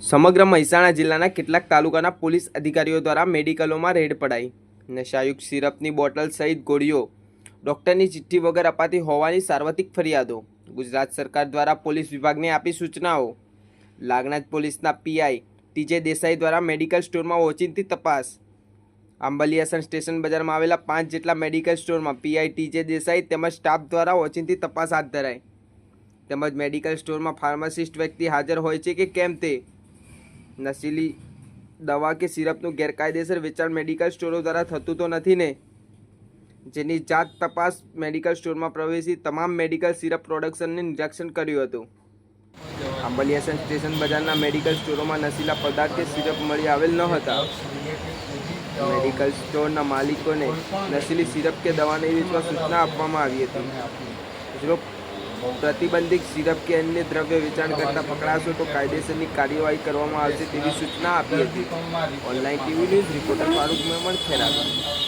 સમગ્ર મહેસાણા જિલ્લાના કેટલાક તાલુકાના પોલીસ અધિકારીઓ દ્વારા મેડિકલોમાં રેડ પડાઈ. નશાયુક્ત સિરપની બોટલ સહિત ગોળીઓ ડૉક્ટરની ચિઠ્ઠી વગર અપાતી હોવાની સાર્વત્રિક ફરિયાદો. ગુજરાત સરકાર દ્વારા પોલીસ વિભાગને આપી સૂચનાઓ. લાગણાજ પોલીસના પીઆઈ ટીજે દેસાઈ દ્વારા મેડિકલ સ્ટોરમાં ઓચિંતી તપાસ. આંબલિયાસણ સ્ટેશન બજારમાં આવેલા પાંચ જેટલા મેડિકલ સ્ટોરમાં પીઆઈ ટીજે દેસાઈ તેમજ સ્ટાફ દ્વારા ઓચિંતી તપાસ હાથ ધરાઈ. તેમજ મેડિકલ સ્ટોરમાં ફાર્માસિસ્ટ વ્યક્તિ હાજર હોય છે કે કેમ તે નશીલી દવા કે સિરપનું ગેરકાયદેસર વેચાણ મેડિકલ સ્ટોરો દ્વારા થતું તો નથી ને? જેની જાત તપાસ મેડિકલ સ્ટોરમાં પ્રવેશી તમામ મેડિકલ સિરપ પ્રોડક્શનને નિરીક્ષણ કર્યું હતું. આંબલિયાસન સ્ટેશન બજારના મેડિકલ સ્ટોરોમાં નશીલા પદાર્થ કે સિરપ મળી આવેલ ન હતા. મેડિકલ સ્ટોરના માલિકોને નશીલી સિરપ કે દવાને વેચવા સૂચના આપવામાં આવી હતી. પ્રતિબંધિત સિરપ કે અન્ય દ્રવ્ય વેચાણ કરતા પકડાશો તો કાયદેસરની કાર્યવાહી કરવામાં આવશે તેવી સૂચના આપી હતી. Online TV news reporter Farooq Memon ખેરાત